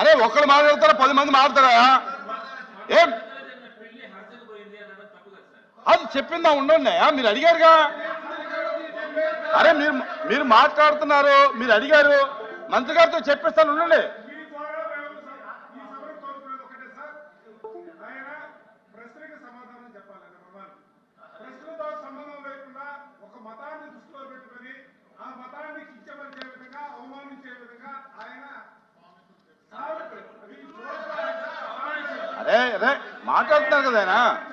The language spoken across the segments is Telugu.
అరే ఒక్కడు మాట్లాడతారా పది మంది మాట్లాడతారా ఏం? అది చెప్పిందా ఉండండి. మీరు అడిగారుగా? అరే మీరు మీరు మాట్లాడుతున్నారు మీరు అడిగారు. మంత్రి గారితో చెప్పిస్తాను ఉండండి మీ ద్వారా మేము ఈ సభను కోరుకునేది ఒకటే సార్ ఆయన ప్రశ్నకి సమాధానం చెప్పాలి నెంబర్ వన్ ప్రశ్నతో సంబంధం లేకుండా ఒక మతాన్ని దృష్టిలో పెట్టుకొని ఆ మతాన్ని కించపరిచే విధంగా అవమానించే విధంగా ఆయన సామెతలు, అవి చూడడానికి అదే అరే మాట్లాడుతున్నారు కదా ఆయన.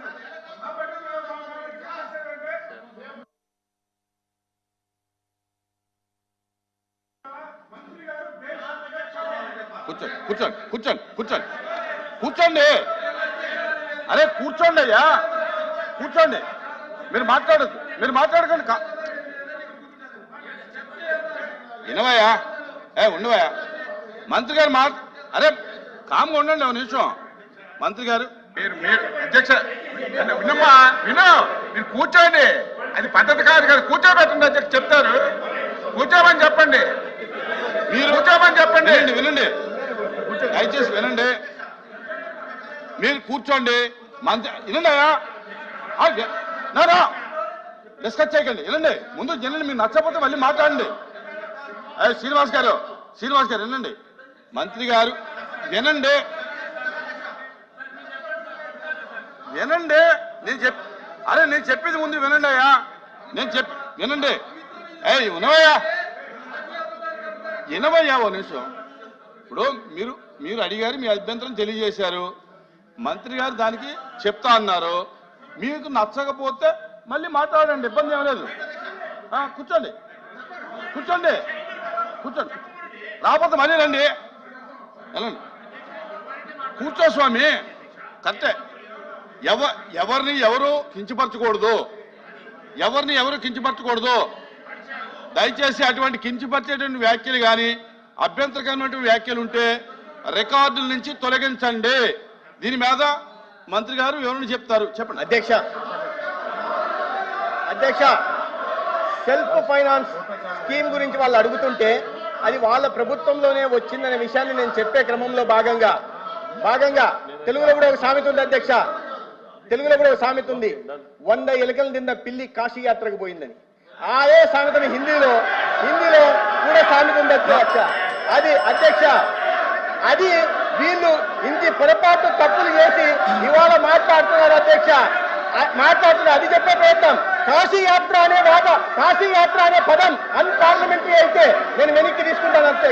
కూర్చోండి కూర్చోండి కూర్చోండి కూర్చోండి. కూర్చోండి. అరే కూర్చోండి అయ్యా. కూర్చోండి. మీరు మాట్లాడద్దు. మీరు మాట్లాడకండి. కా- వినవయ్యా? ఏ ఉండవయ్యా? మంత్రి గారు మా అరే కామ్గా ఉండండి ఒక నిమిషం. మంత్రి గారు. మీరు మీరు అధ్యక్ష వినమ్మా విను. మీరు కూర్చోండి. అది పద్ధతి కాదు కదా కూర్చోబెట్టండి అధ్యక్ష చెప్తారు. కూర్చోమని చెప్పండి. మీరు కూర్చోమని చెప్పండి. వినండి వినండి. దయచేసి వినండి. మీరు కూర్చోండి. మంత్రి వినండి అయ్యా. ఆ, ఎ- నా, నా. డిస్కస్ చేయకండి. వినండి. ముందు వినండి మీరు నచ్చకపోతే మళ్ళీ మాట్లాడండి. శ్రీనివాస్ గారు శ్రీనివాస్ గారు వినండి. మంత్రి గారు వినండి. వినండి నేను చెప్ అరే నేను చెప్పేది ముందు వినండి అయ్యా. నేను చెప్ వినండి. ఏ వినవయ్యా. వినవయ్యా ఓ నిమిషం. ఇప్పుడు మీరు మీరు అడిగారు మీ అభ్యంతరం తెలియజేశారు. మంత్రి గారు దానికి చెప్తా అన్నారు. మీకు నచ్చకపోతే మళ్ళీ మాట్లాడండి ఇబ్బంది ఏం లేదు. కూర్చోండి. కూర్చోండి. కూర్చోండి. రాకపోతే మళ్ళీ రండి. వెళ్ళండి కూర్చో స్వామి. కరెక్టే. ఎవ ఎవరిని ఎవరు కించపరచకూడదు. ఎవరిని ఎవరు కించపరచకూడదు. దయచేసి అటువంటి కించపరిచేటువంటి వ్యాఖ్యలు కానీ అభ్యంతరకరమైనటువంటి వ్యాఖ్యలు ఉంటే రికార్డుల నుంచి తొలగించండి. దీని మీద మంత్రి గారు వివరణ చెప్తారు. చెప్పండి. అధ్యక్ష. అధ్యక్ష సెల్ఫ్ ఫైనాన్స్ స్కీమ్ గురించి వాళ్ళు అడుగుతుంటే అది వాళ్ళ ప్రభుత్వంలోనే వచ్చిందనే విషయాన్ని నేను చెప్పే క్రమంలో భాగంగా భాగంగా తెలుగులో కూడా ఒక సామెత ఉంది అధ్యక్ష. తెలుగులో కూడా ఒక సామెత ఉంది. వంద ఎలుకలు తిన్న పిల్లి కాశీ యాత్రకు పోయిందని. అదే సామెతని హిందీలో హిందీలో కూడా సామెత ఉంది అధ్యక్ష. అది అధ్యక్ష అది వీళ్ళు ఇంటి పొరపాటు తప్పులు చేసి ఇవాళ మాట్లాడుతున్నారు అధ్యక్ష. మాట్లాడుతున్నారు అది చెప్పే ప్రయత్నం. కాశీ యాత్ర అనే వాద కాశీ యాత్ర అనే పదం అన్పార్లమెంటరీ అయితే నేను వెనక్కి తీసుకుంటాను అంతే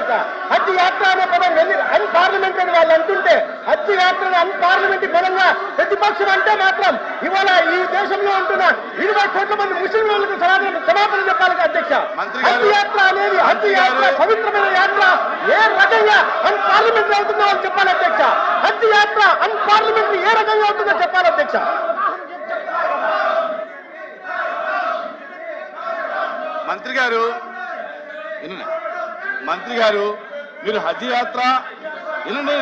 హజ్ యాత్ర అనే పదం వెళ్ళి అన్పార్లమెంటరీ వాళ్ళు అంటుంటే హజ్ యాత్రను అన్పార్లమెంటరీ పదంగా ప్రతిపక్షం అంటే మాత్రం ఇవాళ ఈ దేశంలో ఉంటున్న ఇరవై కోట్ల మంది ముస్లింలకు సమాధానం క్షమాపణ చెప్పాలి అధ్యక్ష మంత్రి గారు- హజ్ యాత్ర అనేది హజ్ మంత్రి యాత్ర గారు- పవిత్రమైన యాత్ర. ఏ రకంగా అన్ పార్లమెంటరీ అవుతుందో అని చెప్పాలి అధ్యక్ష. హజ్ యాత్ర అన్ పార్లమెంటరీ ఏ రకంగా అవుతుందో చెప్పాలి అధ్యక్ష. మంత్రి గారు మంత్రి గారు మీరు హజ్ యాత్ర వినండి.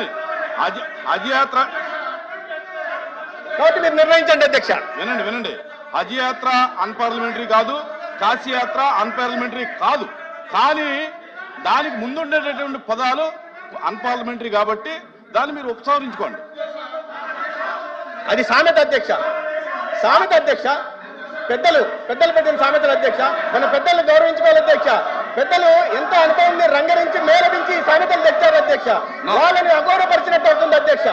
హజ్ హజ్ యాత్ర కాబట్టి మీరు నిర్ణయించండి అధ్యక్ష. వినండి వినండి. హజ్ యాత్ర అన్పార్లమెంటరీ కాదు కాశీ యాత్ర అన్పార్లమెంటరీ కాదు. కానీ దానికి ముందుండేటటువంటి పదాలు అన్పార్లమెంటరీ కాబట్టి దాన్ని మీరు ఉపసంహరించుకోండి. అది సామెత అధ్యక్ష. సామెత అధ్యక్ష. పెద్దలు పెద్దలు పెట్టిన సామెతలు అధ్యక్ష. మన పెద్దల్ని గౌరవించుకోవాలి అధ్యక్ష. పెద్దలు ఎంతో అనుభవాన్ని రంగరించి మేలవించి సామెతలు తెచ్చారు అధ్యక్ష. వాళ్ళని అగౌరవపరిచినట్టు అవుతుంది అధ్యక్ష.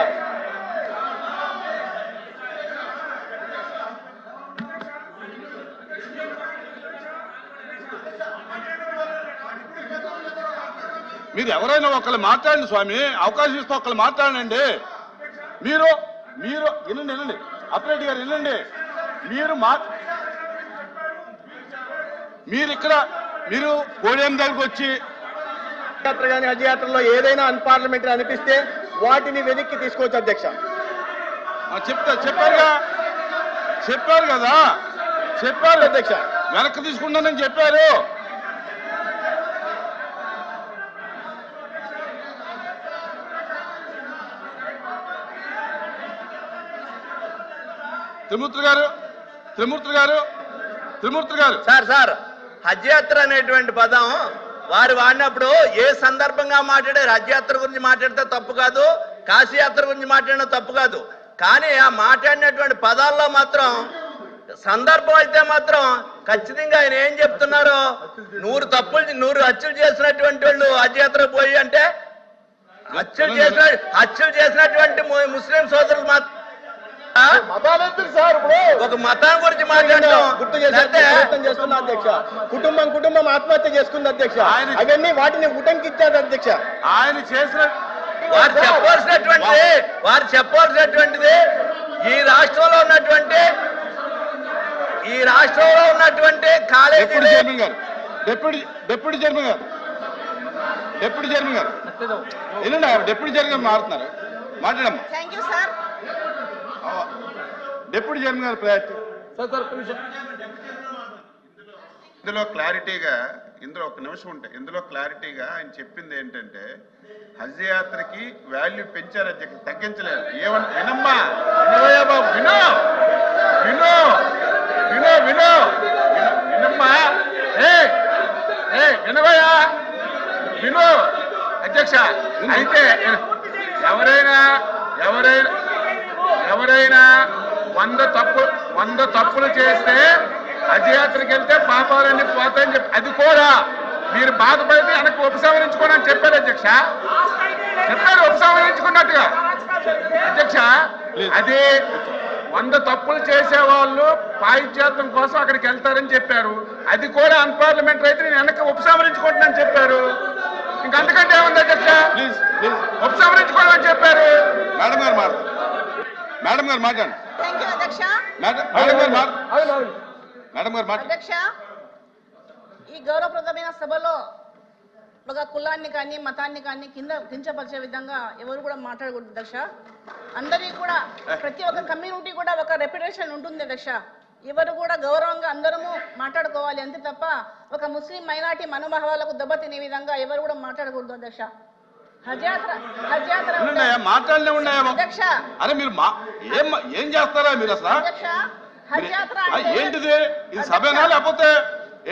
మీరు ఎవరైనా ఒకళ్ళు మాట్లాడండి స్వామి. అవకాశం ఇస్తే ఒకళ్ళు మాట్లాడండి. మీరు మీరు వినండి వినండి. అప్రెడ్డి గారు వినండి. మీరు మా మీరు ఇక్కడ మీరు పోడియం దగ్గరకు వచ్చి యాత్ర కానీ హజ్ యాత్రలో ఏదైనా అన్పార్లమెంటరీ అనిపిస్తే వాటిని వెనక్కి తీసుకోవచ్చు అధ్యక్ష. చెప్తా చెప్పారుగా చెప్పారు కదా. చెప్పారు. అధ్యక్ష. వెనక్కి తీసుకుంటానని చెప్పారు. త్రిమూర్తి గారు త్రిమూర్తి గారు త్రిమూర్తి గారు. సార్ సార్ హజ్ యాత్ర అనేటువంటి పదం వారు వాడినప్పుడు ఏ సందర్భంగా మాట్లాడే రథయాత్ర గురించి మాట్లాడితే తప్పు కాదు కాశీయాత్ర గురించి మాట్లాడిన తప్పు కాదు. కానీ ఆ మాట్లాడినటువంటి పదాల్లో మాత్రం సందర్భం అయితే మాత్రం ఖచ్చితంగా ఆయన ఏం చెప్తున్నారు? నూరు తప్పులు నూరు హత్యలు చేసినటువంటి వాళ్ళు హత్యాత్ర పోయి అంటే హత్యలు చేసిన హత్యలు చేసినటువంటి ముస్లిం సోదరులు మాత్రం ఆ? ఒక మతం గురించి మాట్లాడటం గుర్తు చేస్తున్నా అధ్యక్ష. కుటుంబం కుటుంబం ఆత్మహత్య చేసుకుంది అధ్యక్ష. ఆయన- అవన్నీ వాటిని ఉటంకిచ్చారు అధ్యక్ష. ఆయన చేసిన వారు చెప్పవలసినటువంటిది వారు చెప్పవలసినటువంటిది ఈ రాష్ట్రంలో ఉన్నటువంటి ఈ రాష్ట్రంలో ఉన్నటువంటి డిప్యూటీ కాలేజీలు చైర్మన్ గారు. డిప్యూటీ డిప్యూటీ చైర్మన్ గారు. డిప్యూటీ చైర్మన్ గారు. ఏంటండి డిప్యూటీ చైర్మన్ గారు మారుతున్నారు. మాట్లాడమ్మా. Thank you sir. Deputy chairman గారు ఇందులో క్లారిటీగా ఇందులో ఒక నిమిషం ఉంటాయి ఇందులో క్లారిటీగా ఆయన చెప్పింది ఏంటంటే హజ్ యాత్రకి వాల్యూ పెంచారు అధ్యక్ష తగ్గించలేదు. ఏమన్నా వినమ్మా. వినవయ్యా బాబు విను విను. విను. విను విను- వినమ్మా. ఏ ఏ వినవయ్యా. విను. అధ్యక్ష అయితే ఎవరైనా ఎవరైనా ఎవరైనా వంద తప్పు వంద తప్పులు చేస్తే అజయాత్రకి వెళ్తే పాపాలన్నీ పోతాయని చెప్పి అది కూడా. మీరు బాధపడితే వెనక్కి ఉపసంహరించుకోండి అని చెప్పారు అధ్యక్ష. చెప్పారు ఉపసంహరించుకున్నట్టుగా. అధ్యక్ష అది వంద తప్పులు చేసే వాళ్ళు పాయిత్యాత్రం కోసం అక్కడికి వెళ్తారని చెప్పారు. అది కూడా అన్పార్లమెంటరీ అయితే నేను వెనక్కి ఉపసంహరించుకుంటున్నాను చెప్పారు. ఇంక అంతకంటే ఏముంది అధ్యక్ష? ఉపసంహరించుకోవడం అని చెప్పారు. మేడం గారు మేడం గారు మాట్లాడండి. అధ్యక్ష. ఈ గౌరవప్రదమైన సభలో ఒక కులాన్ని కానీ మతాన్ని కానీ కింద కించపరిచే విధంగా ఎవరు కూడా మాట్లాడకూడదు అధ్యక్ష. అందరికీ కూడా ప్రతి ఒక్క కమ్యూనిటీ కూడా ఒక రెప్యుటేషన్ ఉంటుంది అధ్యక్ష. ఎవరు కూడా గౌరవంగా అందరము మాట్లాడుకోవాలి అంతే తప్ప ఒక ముస్లిం మైనార్టీ మనోభావాలకు దెబ్బతినే విధంగా ఎవరు కూడా మాట్లాడకూడదు అధ్యక్ష. ఉన్నాయా? మాట్లాడలే ఉన్నాయా? అధ్యక్ష. అరే మీరు ఏం ఏం చేస్తారా మీరు అసలు? ఏంటిది? ఇది సభేనా లేకపోతే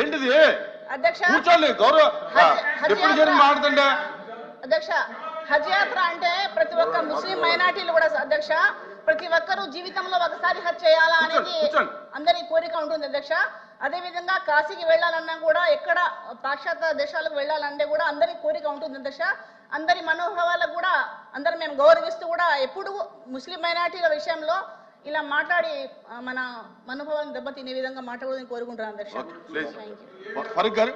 ఏంటిది? కూర్చోండి గౌరవ డిప్యూటీ యాత్ర. చైర్మన్ మాట్లాడుతుండే అధ్యక్ష హజ్ యాత్ర అంటే ప్రతి ఒక్క ముస్లిం మైనార్టీలు కూడా అధ్యక్ష ప్రతి ఒక్కరూ జీవితంలో ఒకసారి హజ్ చేయాలా అనేది. అందరి కోరిక ఉంటుంది అధ్యక్ష. అదే విధంగా కాశీకి వెళ్ళాలన్నా కూడా ఎక్కడ పాశ్చాత్య దేశాలకు వెళ్ళాలంటే కూడా అందరి కోరిక ఉంటుంది అధ్యక్ష. అందరి మనోభావాలకు కూడా అందరం మేము గౌరవిస్తూ కూడా ఎప్పుడు ముస్లిం మైనార్టీల విషయంలో ఇలా మాట్లాడి మన మనోభావాలను దెబ్బతినే విధంగా మాట్లాడదని కోరుకుంటున్నాను అధ్యక్ష. ఫరూక్ గారు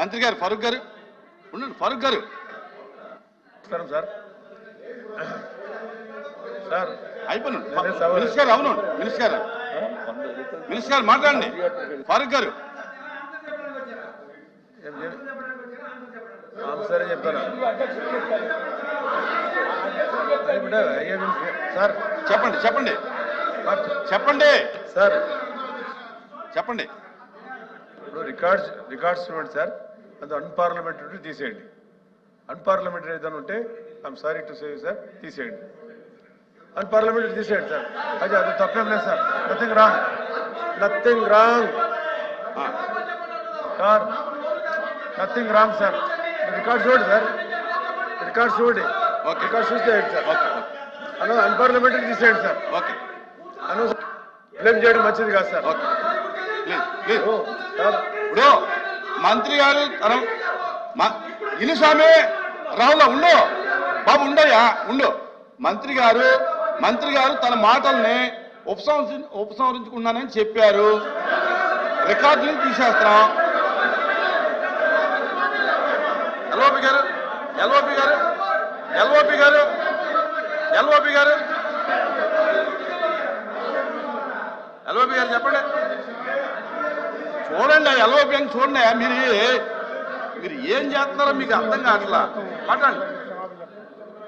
మంత్రి గారు ఫరూక్ గారు ఉండండి ఫరూక్ గారు. నమస్కారం సార్. సార్. మినిస్టర్ గారు అవును మినిస్టర్ గారు. మినిస్టర్ గారు మాట్లాడండి. ఫరూక్ గారు. సరే చెప్తాను సార్ చెప్పండి చెప్పండి. చెప్పండి. సార్. చెప్పండి. ఇప్పుడు రికార్డ్స్ రికార్డ్స్ చూడండి సార్. అది అన్పార్లమెంటరీ తీసేయండి. అన్పార్లమెంటరీ ఏదైనా ఉంటే I'm sorry to save sir. తీసేయండి. అన్పార్లమెంటరీ తీసేయండి సార్. అది అది తప్పేం లేదు sir. Nothing wrong nothing wrong sir nothing wrong sir. Record చూడండి సార్. Record okay. రికార్డ్ చూస్తే సార్? అను అన్పార్లమెంటరీ తీసేయండి సార్. ఓకే. అను బ్లేమ్ చేయడం మంచిది కాదు సార్. ఇప్పుడు మంత్రి గారు తన ఇను స్వామి రావులా ఉండు. బాబు ఉండయ్యా ఉండు. మంత్రి గారు మంత్రి గారు తన మాటల్ని ఉపసంహరి ఉపసంహరించుకున్నానని చెప్పారు. రికార్డులు తీసేస్తాం. ఎల్ఓపి గారు ఎల్ఓపి గారు ఎల్ఓపి గారు ఎల్ఓపి గారు. ఎల్ఓపి గారు చెప్పండి. చూడండి ఎల్ఓపి అని చూడండి మీరు మీరు ఏం చేస్తున్నారో మీకు అర్థం కావట్లా. మాట్లాడండి.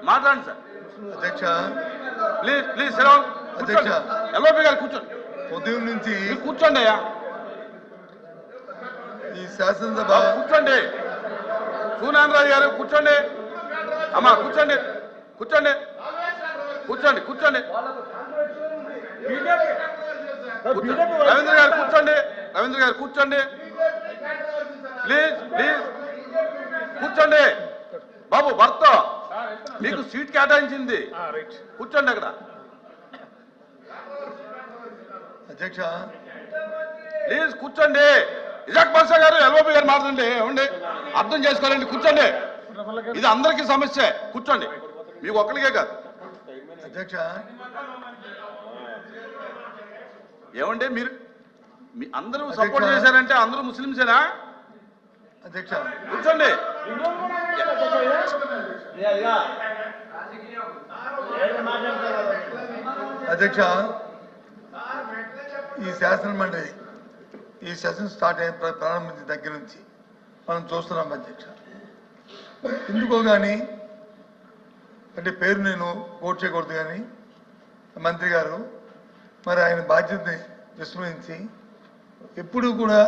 మాట్లాడండి సార్. అధ్యక్ష. ప్లీజ్ ప్లీజ్ సెలవు అధ్యక్ష. ఎల్ఓపి గారు కూర్చోండి. ఉదయం నుంచి కూర్చోండి అయ్యా. ఈ శాసనసభ కూర్చోండి. సూనారాజు గారు కూర్చోండి. అమ్మా కూర్చోండి. కూర్చోండి. కూర్చోండి కూర్చోండి. కూర్చో- రవీంద్ర గారు కూర్చోండి. రవీంద్ర గారు కూర్చోండి. Please please. కూర్చోండి. బాబు భర్త. మీకు సీట్ కేటాయించింది. రైట్. కూర్చోండి అక్కడ. అధ్యక్ష. ప్లీజ్ కూర్చోండి. ఇజాక్ బాషా గారు ఎల్ఓపి గారు మాట్లాడండి ఏమండి? అర్థం చేసుకోవాలండి కూర్చోండి. ఇది అందరికీ సమస్య. కూర్చోండి. మీకు ఒక్కరికే కాదు. అధ్యక్ష. ఏమండి మీరు? మీ అందరూ సపోర్ట్ చేశారంటే అందరూ ముస్లింసేనా అధ్యక్ష. కూర్చోండి. అధ్యక్ష ఈ శాసన మండలి ఈ సెషన్ స్టార్ట్ అయిన ప్ర- ప్రారంభించిన దగ్గర నుంచి మనం చూస్తున్నాం అధ్యక్ష. ఎందుకో కానీ అంటే పేరు నేను కోట్ చేయకూడదు కానీ మంత్రి గారు మరి ఆయన బాధ్యతని విస్మరించి ఎప్పుడూ కూడా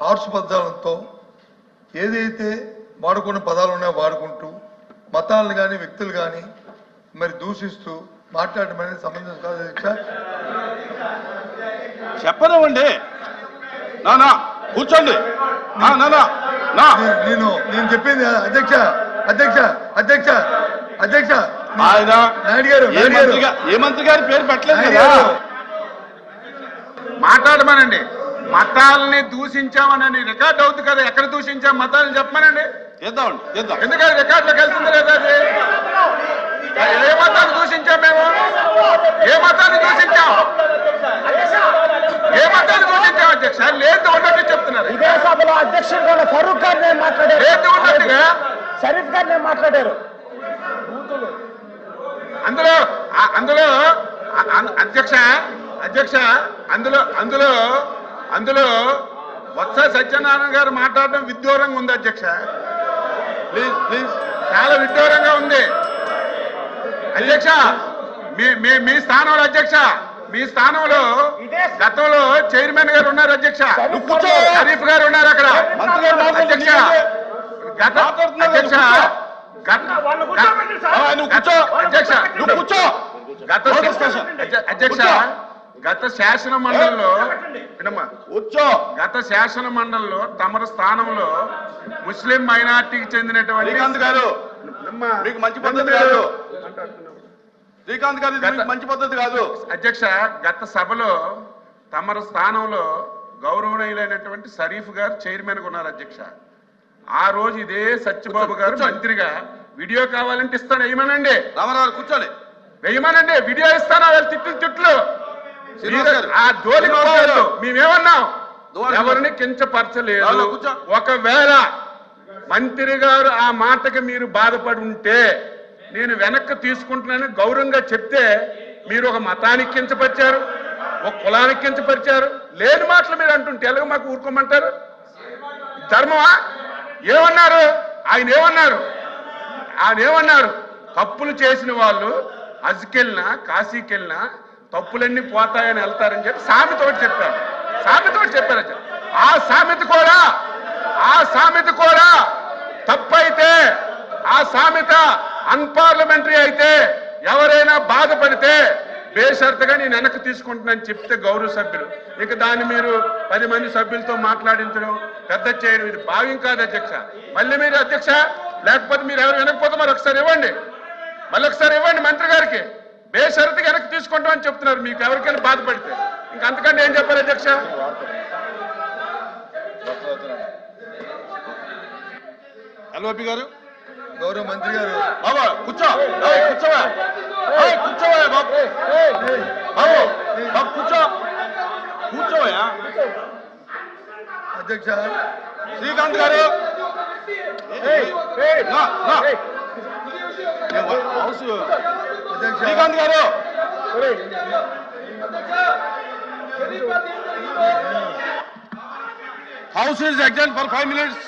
హార్స్ పదాలతో ఏదైతే వాడుకున్న పదాలు ఉన్నాయో వాడుకుంటూ మతాలను కానీ వ్యక్తులు కానీ మరి దూషిస్తూ మాట్లాడడం అనేది సంబంధం కాదు అధ్యక్ష. చెప్పనివ్వండి. నా కూర్చోండి. నేను- నేను చెప్పింది అధ్యక్ష అధ్యక్ష అధ్యక్ష అధ్యక్ష. ఆయన నాయుడు గారు ఏ మంత్రి గారు పేరు పెట్టలేదు కదా? గారు. మాట్లాడమనండి. మతాలని దూషించామనని రికార్డ్ అవుతుంది కదా. ఎక్కడ దూషించాం? మతాలను చెప్పమనండి. చేద్దామండి చేద్దాం. ఎందుకంటే రికార్డులోకి వెళ్తుంది లేదా అది? ఏ మతాన్ని దూషించాం మేము? ఏ మతాన్ని దూషించాం? ఏ మతాన్ని దూషించాం అధ్యక్ష? లేదు ఉన్నట్టు చెప్తున్నారు. ఇదే సభలో అధ్యక్షుడు ఫరూక్ గారు నేను మాట్లాడారు. లేదు ఉన్నట్టుగా షరీఫ్ గారు నేను మాట్లాడారు. అందులో అందులో అధ్యక్ష అధ్యక్ష అందులో అందులో అందులో వత్స సత్యనారాయణ గారు మాట్లాడడం విడ్డూరంగా ఉంది అధ్యక్ష. Please please. చాలా విడ్డూరంగా ఉంది. అధ్యక్ష మీ మీ స్థానంలో అధ్యక్ష మీ స్థానంలో గతంలో చైర్మన్ గారు ఉన్నారు అధ్యక్ష. షరీఫ్ గారు ఉన్నారు అక్కడ. అధ్యక్ష గత అధ్యక్ష అధ్యక్ష. గత అధ్య- అధ్యక్ష గత శాసన మండలిలో కూర్చో. గత శాసన మండలిలో తమరు స్థానంలో ముస్లిం మైనార్టీకి చెందినటువంటి. మీకు మంచి పద్ధతి కాదు. శ్రీకాంత్ గారు మంచి పద్ధతి కాదు అధ్యక్ష గత సభలో తమరు స్థానంలో గౌరవనీయులైనటువంటి షరీఫ్ గారు చైర్మన్గా ఉన్నారు అధ్యక్ష ఆ రోజు ఇదే సత్యబాబు గారు. మంత్రిగా వీడియో కావాలంటే ఇస్తాను వేయమనండి రామారావు కూర్చోండి వేయమనండి వీడియో ఇస్తాను వాళ్ళు తిట్లు తిట్లు. ఆ గారు. మేమేమన్నాం ఎవరిని కించపరచలేదు. ఒకవేళ మంత్రి గారు ఆ మాటకి మీరు బాధపడి ఉంటే నేను వెనక్కి తీసుకుంటున్నాను గౌరవంగా చెప్తే మీరు ఒక మతానికి కించపరిచారు ఒక కులానికి కించపరిచారు. లేని మాటలు మీరు అంటుంటే ఎలాగో మాకు ఊరుకోమంటారు? ధర్మమా? ఏమన్నారు? ఆయన ఏమన్నారు? ఆయన ఏమన్నారు? తప్పులు చేసిన వాళ్ళు హజ్కెళ్ళినా కాశీకెళ్ళినా తప్పులన్నీ పోతాయని వెళ్తారని చెప్పి సామెత ఒకటి చెప్పారు. సామెత ఒకటి చెప్పారు ఆ సామెత కూడా ఆ సామెత కూడా తప్పైతే ఆ సామెత అన్పార్లమెంటరీ అయితే ఎవరైనా బాధపడితే బేషరతుగా నేను వెనక్కి తీసుకుంటున్నాను చెప్తే గౌరవ సభ్యులు. ఇక దాన్ని మీరు పది మంది సభ్యులతో మాట్లాడించడం పెద్ద చేయడం ఇది భావ్యం కాదు అధ్యక్ష. మళ్ళీ మీరు అధ్యక్ష లేకపోతే మీరు ఎవరు వినకపోతే మరి ఒకసారి ఇవ్వండి. మళ్ళీ ఒకసారి ఇవ్వండి మంత్రి గారికి. బేషరతుగా వెనక్కి తీసుకుంటామని చెప్తున్నారు. మీకు ఎవరికైనా బాధపడితే. ఇంకంతకంటే ఏం చెప్పాలి అధ్యక్ష? ఎల్ఓపి గారు. గౌరవ మంత్రి గారు బాబా కూర్చో ఏయ్, కూర్చోవా ఏయ్, కూర్చోవా బాబు బాబు బాబు కూర్చో కూర్చోవా అధ్యక్ష శ్రీకాంత్ గారు నా, నా. ఏ, వా- హౌస్ అధ్యక్ష శ్రీకాంత్ గారు house is exam for five minutes